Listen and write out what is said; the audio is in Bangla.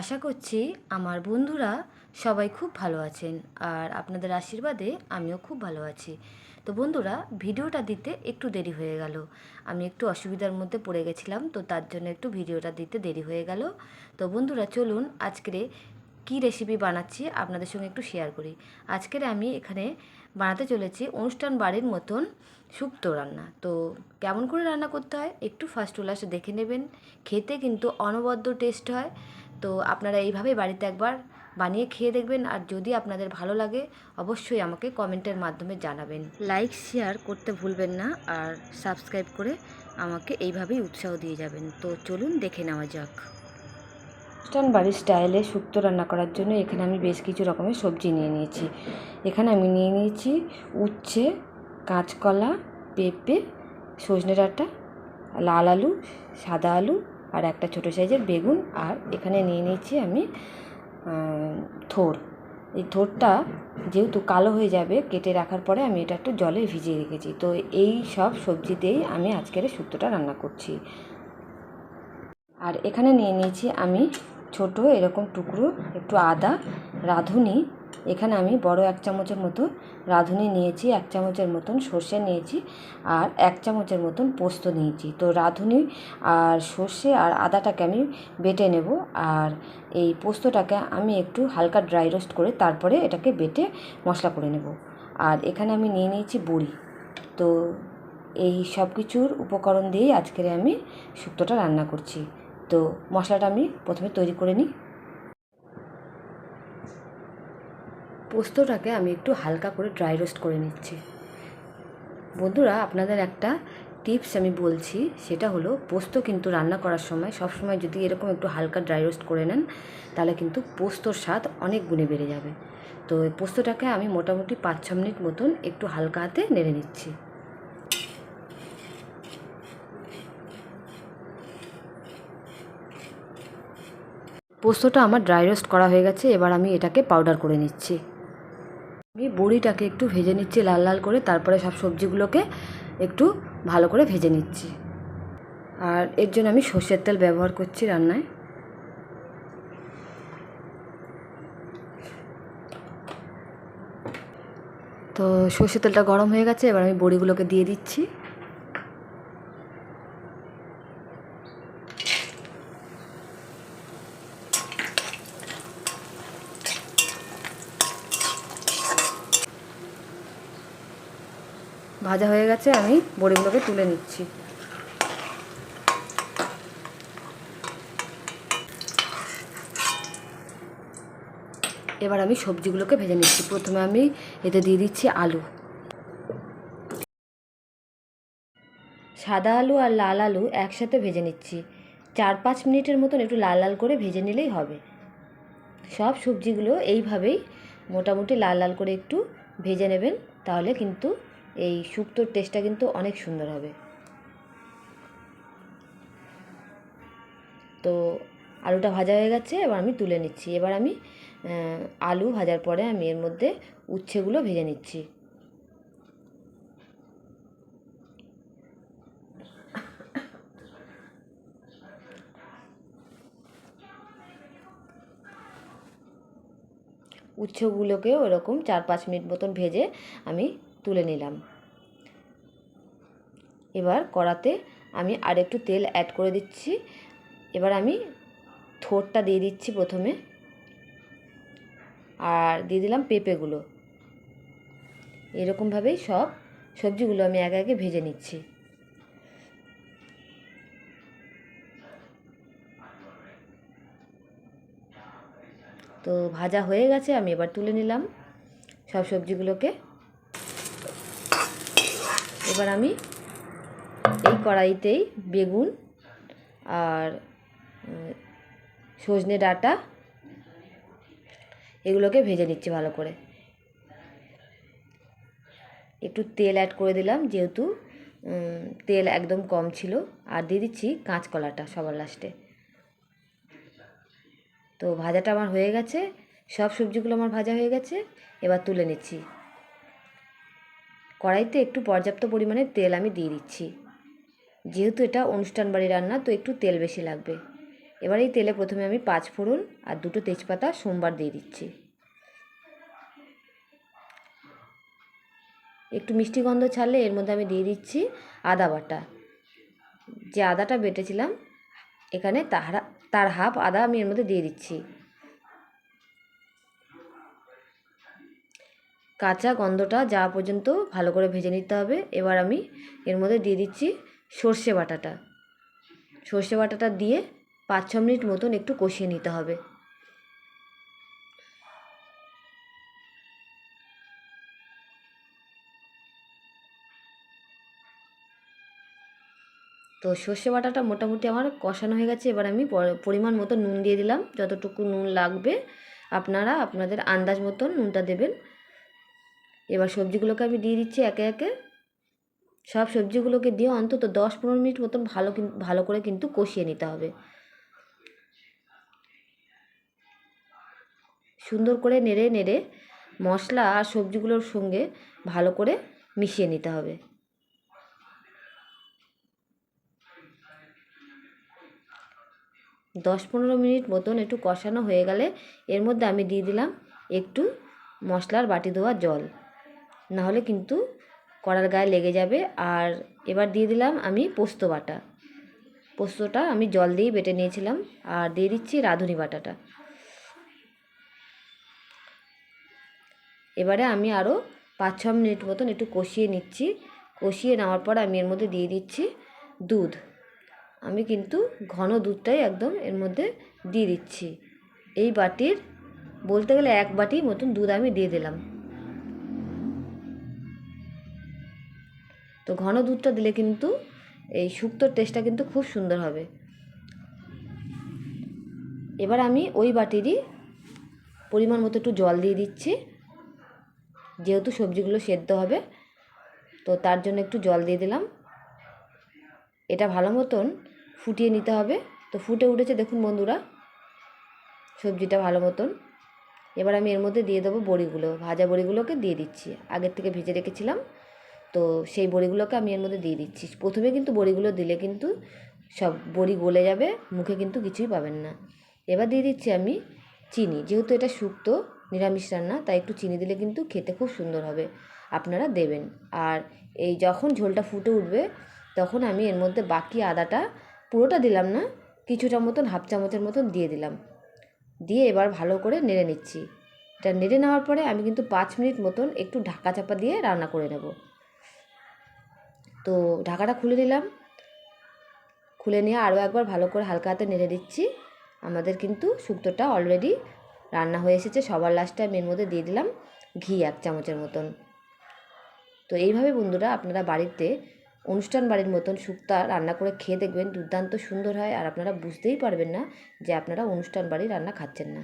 আশা করছি আমার বন্ধুরা সবাই খুব ভালো আছেন আর আপনাদের আশীর্বাদে আমিও খুব ভালো আছি। তো বন্ধুরা, ভিডিওটা দিতে একটু দেরি হয়ে গেল। আমি একটু অসুবিধার মধ্যে পড়ে গেছিলাম, তো তার জন্য একটু ভিডিওটা দিতে দেরি হয়ে গেল। তো বন্ধুরা, চলুন আজকে কী রেসিপি বানাচ্ছি আপনাদের সঙ্গে একটু শেয়ার করি। আজকের আমি এখানে বানাতে চলেছি অনুষ্ঠান বাড়ির মতন শুক্তো রান্না। তো কেমন করে রান্না করতে হয় একটু ফার্স্ট লাস্ট দেখে নেবেন। খেতে কিন্তু অনবদ্য টেস্ট হয়। তো আপনারা এইভাবেই বাড়িতে একবার বানিয়ে খেয়ে দেখবেন। আর যদি আপনাদের ভালো লাগে অবশ্যই আমাকে কমেন্টের মাধ্যমে জানাবেন। লাইক শেয়ার করতে ভুলবেন না আর সাবস্ক্রাইব করে আমাকে এইভাবেই উৎসাহ দিয়ে যাবেন। তো চলুন দেখে নেওয়া যাক। অনুষ্ঠান বাড়ির স্টাইলে শুক্তো রান্না করার জন্য এখানে আমি বেশ কিছু রকমের সবজি নিয়ে নিয়েছি। এখানে আমি নিয়ে নিয়েছি উচ্ছে কাঁচকলা পেঁপে সজনে ডাঁটা লাল আলু সাদা আলু আর একটা ছোটো সাইজের বেগুন, আর এখানে নিয়ে নিয়েছি আমি থোর। এই থোরটা যেহেতু কালো হয়ে যাবে, কেটে রাখার পরে আমি এটা একটু জলে ভিজিয়ে রেখেছি। তো এই সব সবজি দিয়েই আমি আজকের এই শুক্তোটা রান্না করছি। আর এখানে নিয়ে নিয়েছি আমি ছোট এরকম টুকরো, একটু আদা, রাঁধুনি এখানে আমি বড় এক চামচের মতো রাঁধুনি নিয়েছি, এক চামচের মতন সর্ষে নিয়েছি আর এক চামচের মতন পোস্ত নিয়েছি। তো রাঁধুনি আর সর্ষে আর আদাটাকে আমি বেটে নেব আর এই পোস্তটাকে আমি একটু হালকা ড্রাই রোস্ট করে তারপরে এটাকে বেটে মশলা করে নেব। আর এখানে আমি নিয়ে নিয়েছি বড়ি। তো এই সব কিছুর উপকরণ দিয়েই আজকের আমি শুক্তোটা রান্না করছি। তো মশলাটা আমি প্রথমে তৈরি করে নিই। পোস্তটাকে আমি একটু হালকা করে ড্রাই রোস্ট করে নিচ্ছি। বন্ধুরা, আপনাদের একটা টিপস আমি বলছি, সেটা হলো পোস্ত কিন্তু রান্না করার সময় সব সময় যদি এরকম একটু হালকা ড্রাই রোস্ট করে নেন, তাহলে কিন্তু পোস্তর স্বাদ অনেক গুণে বেড়ে যাবে। তো এই পোস্তটাকে আমি মোটামুটি পাঁচ ছ মিনিট মতন একটু হালকা হাতে নেড়ে নিচ্ছি। পোস্তটা আমার ড্রাই রোস্ট করা হয়ে গেছে, এবার আমি এটাকে পাউডার করে নিচ্ছি। আমি বড়িটাকে একটু ভেজে নিচ্ছি, লাল লাল করে। তারপরে সব সবজিগুলোকে একটু ভালো করে ভেজে নিচ্ছি। আর এর জন্য আমি সর্ষের তেল ব্যবহার করছি রান্নায়। তো সর্ষের তেলটা গরম হয়ে গেছে, এবার আমি বড়িগুলোকে দিয়ে দিচ্ছি। ভাজা হয়ে গেছে, আমি বড়িগুলোকে তুলে নিচ্ছি। এবার আমি সবজিগুলোকে ভেজে নিচ্ছি। প্রথমে আমি এতে দিয়ে দিচ্ছি আলু। সাদা আলু আর লাল আলু একসাথে ভেজে নিচ্ছি। চার পাঁচ মিনিটের মতন একটু লাল লাল করে ভেজে নিলেই হবে। সব সবজিগুলো এইভাবেই মোটামুটি লাল লাল করে একটু ভেজে নেবেন, তাহলে কিন্তু এই শুক্তোর টেস্টটা কিন্তু অনেক সুন্দর হবে। তো আলুটা ভাজা হয়ে গেছে, এবার আমি তুলে নিচ্ছি। এবার আমি আলু ভাজার পরে আমি এর মধ্যে উচ্ছেগুলো ভেজে নিচ্ছি। উচ্ছেগুলোকেও ওরকম চার পাঁচ মিনিট মতন ভেজে আমি তুলে নিলাম। এবার কড়াতে আমি আর একটু তেল অ্যাড করে দিচ্ছি। এবার আমি থোড়টা দিয়ে দিচ্ছি প্রথমে। আর দিয়ে দিলাম পেঁপেগুলো। এরকমভাবেই সব সবজিগুলো আমি একে একে ভেজে নিচ্ছি। তো ভাজা হয়ে গেছে, আমি এবার তুলে নিলাম সব সবজিগুলোকে। এবার আমি এই কড়াইতেই বেগুন আর সজনে ডাঁটা এগুলোকে ভেজে নিচ্ছি ভালো করে। একটু তেল অ্যাড করে দিলাম যেহেতু তেল একদম কম ছিল। আর দিয়ে দিচ্ছি কাঁচকলাটা সবার লাস্টে তো ভাজাটা আমার হয়ে গেছে। সব সবজিগুলো আমার ভাজা হয়ে গেছে। এবার তুলে নিচ্ছি। কড়াইতে একটু পর্যাপ্ত পরিমাণে তেল আমি দিয়ে দিচ্ছি। যেহেতু এটা অনুষ্ঠান বাড়ি রান্না, তো একটু তেল বেশি লাগবে। এবার এই তেলে প্রথমে আমি পাঁচ ফোড়ন আর দুটো তেজপাতা সোমবার দিয়ে দিচ্ছি। একটু মিষ্টি গন্ধ ছাড়লে এর মধ্যে আমি দিয়ে দিচ্ছি আদা বাটা। যে আদাটা বেটেছিলাম, এখানে তাহারা তার হাফ আদা আমি এর মধ্যে দিয়ে দিচ্ছি। কাঁচা গন্ধটা যাওয়া পর্যন্ত ভালো করে ভেজে নিতে হবে। এবার আমি এর মধ্যে দিয়ে দিচ্ছি সর্ষে বাটাটা। সর্ষে বাটাটা দিয়ে পাঁচ ছ মিনিট মতন একটু কষিয়ে নিতে হবে। তো সর্ষে বাটাটা মোটামুটি আমার কষানো হয়ে গেছে। এবার আমি পরিমাণ মতো নুন দিয়ে দিলাম। যতটুকু নুন লাগবে, আপনারা আপনাদের আন্দাজ মতন নুনটা দেবেন। এবার সবজিগুলোকে আমি দিয়ে দিচ্ছি একে একে। সব সবজিগুলোকে দিয়ে অন্তত দশ পনেরো মিনিট মতন ভালো ভালো করে কিন্তু কষিয়ে নিতে হবে। সুন্দর করে নেড়ে নেড়ে মশলা আর সবজিগুলোর সঙ্গে ভালো করে মিশিয়ে নিতে হবে। দশ পনেরো মিনিট মতন একটু কষানো হয়ে গেলে এর মধ্যে আমি দিয়ে দিলাম একটু মশলার বাটি দেওয়া জল। নাহলে কিন্তু কড়ার গায়ে লেগে যাবে। আর এবার দিয়ে দিলাম আমি পোস্ত বাটা। পোস্তটা আমি জল দিয়ে বেটে নিয়েছিলাম। আর দিয়ে দিচ্ছি রাঁধুনি বাটাটা। এবারে আমি আরও পাঁচ ছ মিনিট মতন একটু কষিয়ে নিচ্ছি। কষিয়ে নেওয়ার পর আমি এর মধ্যে দিয়ে দিচ্ছি দুধ। আমি কিন্তু ঘন দুধটাই একদম এর মধ্যে দিয়ে দিচ্ছি। এই বাটির বলতে গেলে এক বাটি মতন দুধ আমি দিয়ে দিলাম। তো ঘন দুধটা দিলে কিন্তু এই শুক্তোর টেস্টটা কিন্তু খুব সুন্দর হবে। এবার আমি ওই বাটিরই পরিমাণ মতো একটু জল দিয়ে দিচ্ছি, যেহেতু সবজিগুলো সেদ্ধ হবে, তো তার জন্য একটু জল দিয়ে দিলাম। এটা ভালো মতন ফুটিয়ে নিতে হবে, তো ফুটে উঠেছে দেখুন বন্ধুরা, সবজিটা ভালো মতন। এবার আমি এর মধ্যে দিয়ে দেবো বড়িগুলো, ভাজা বড়িগুলোকে দিয়ে দিচ্ছি, আগের থেকে ভেজে রেখেছিলাম। তো সেই বড়িগুলোকে আমি এর মধ্যে দিয়ে দিচ্ছি। প্রথমে কিন্তু বড়িগুলো দিলে কিন্তু সব বড়ি গলে যাবে, মুখে কিন্তু কিছুই পাবেন না। এবার দিয়ে দিচ্ছি আমি চিনি। যেহেতু এটা শুক্তো, নিরামিষ রান্না, তাই একটু চিনি দিলে কিন্তু খেতে খুব সুন্দর হবে। আপনারা দেবেন। আর এই যখন ঝোলটা ফুটে উঠবে, তখন আমি এর মধ্যে বাকি আদাটা পুরোটা দিলাম না, কিছুটা মতন, হাফ চামচের মতন দিয়ে দিলাম। দিয়ে এবার ভালো করে নেড়ে নিচ্ছি। এটা নেড়ে নেওয়ার পরে আমি কিন্তু পাঁচ মিনিট মতন একটু ঢাকা চাপা দিয়ে রান্না করে নেব। তো ঢাকাটা খুলে দিলাম। খুলে নিয়ে আরও একবার ভালো করে হালকা হাতে নেড়ে দিচ্ছি। আমাদের কিন্তু শুক্তোটা অলরেডি রান্না হয়ে এসেছে। সবার লাস্টে আমি এর মধ্যে দিয়ে দিলাম ঘি এক চামচের মতন। তো এইভাবে বন্ধুরা আপনারা বাড়িতে, অনুষ্ঠান বাড়ির মতন শুক্তা রান্না করে খেয়ে দেখবেন, দুর্দান্ত সুন্দর হয়। আর আপনারা বুঝতেই পারবেন না যে আপনারা অনুষ্ঠান বাড়ি রান্না খাচ্ছেন না।